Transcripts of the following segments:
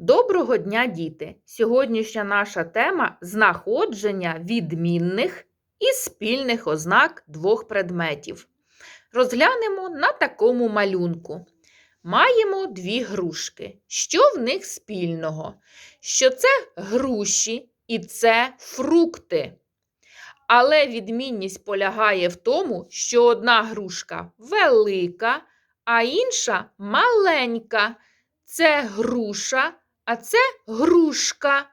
Доброго дня, діти! Сьогоднішня наша тема знаходження відмінних і спільних ознак двох предметів. Розглянемо на такому малюнку. Маємо дві грушки. Що в них спільного? Що це груші і це фрукти. Але відмінність полягає в тому, що одна грушка велика, а інша маленька. Це груша, а це грушка.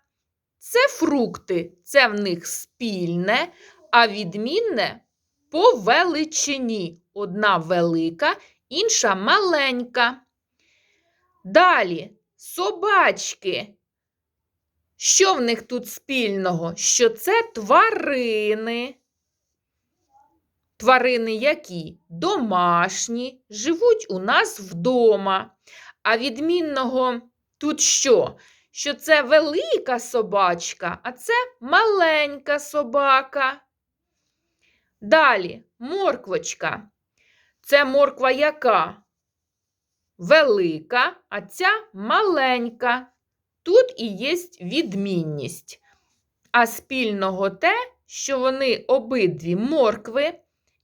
Це фрукти, це в них спільне, а відмінне по величині. Одна велика, інша маленька. Далі собачки. Що в них тут спільного? Що це тварини. Тварини які? Домашні, живуть у нас вдома. А відмінного тут що? Що це велика собачка, а це маленька собака. Далі морквочка. Це морква яка? Велика, а ця маленька. Тут і є відмінність. А спільного те, що вони обидві моркви,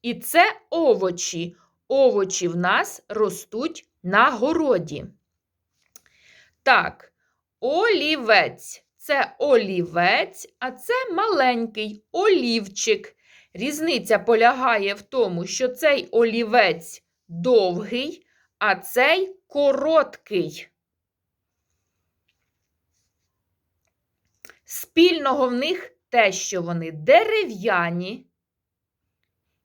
і це овочі. Овочі в нас ростуть на городі. Так, олівець. Це олівець, а це маленький олівчик. Різниця полягає в тому, що цей олівець довгий, а цей короткий. Спільного в них те, що вони дерев'яні,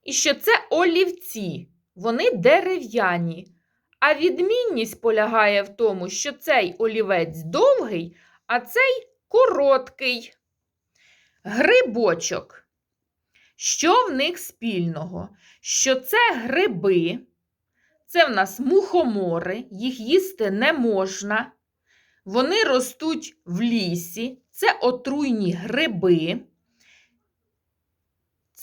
і що це олівці, вони дерев'яні. А відмінність полягає в тому, що цей олівець довгий, а цей короткий. Грибочок. Що в них спільного? Що це гриби, це в нас мухомори, їх їсти не можна. Вони ростуть в лісі, це отруйні гриби.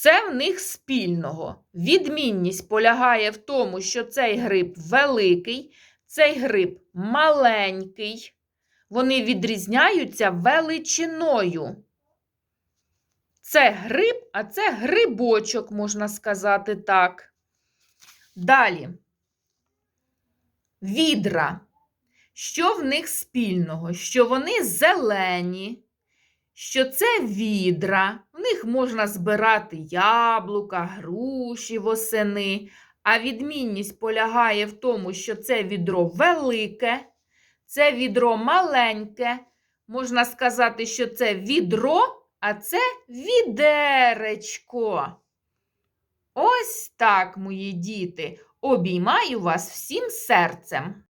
Це в них спільного. Відмінність полягає в тому, що цей гриб великий, цей гриб маленький. Вони відрізняються величиною. Це гриб, а це грибочок, можна сказати так. Далі. Відра. Що в них спільного? Що вони зелені, що це відра, них можна збирати яблука, груші восени, а відмінність полягає в тому, що це відро велике, це відро маленьке. Можна сказати, що це відро, а це відеречко. Ось так, мої діти, обіймаю вас всім серцем.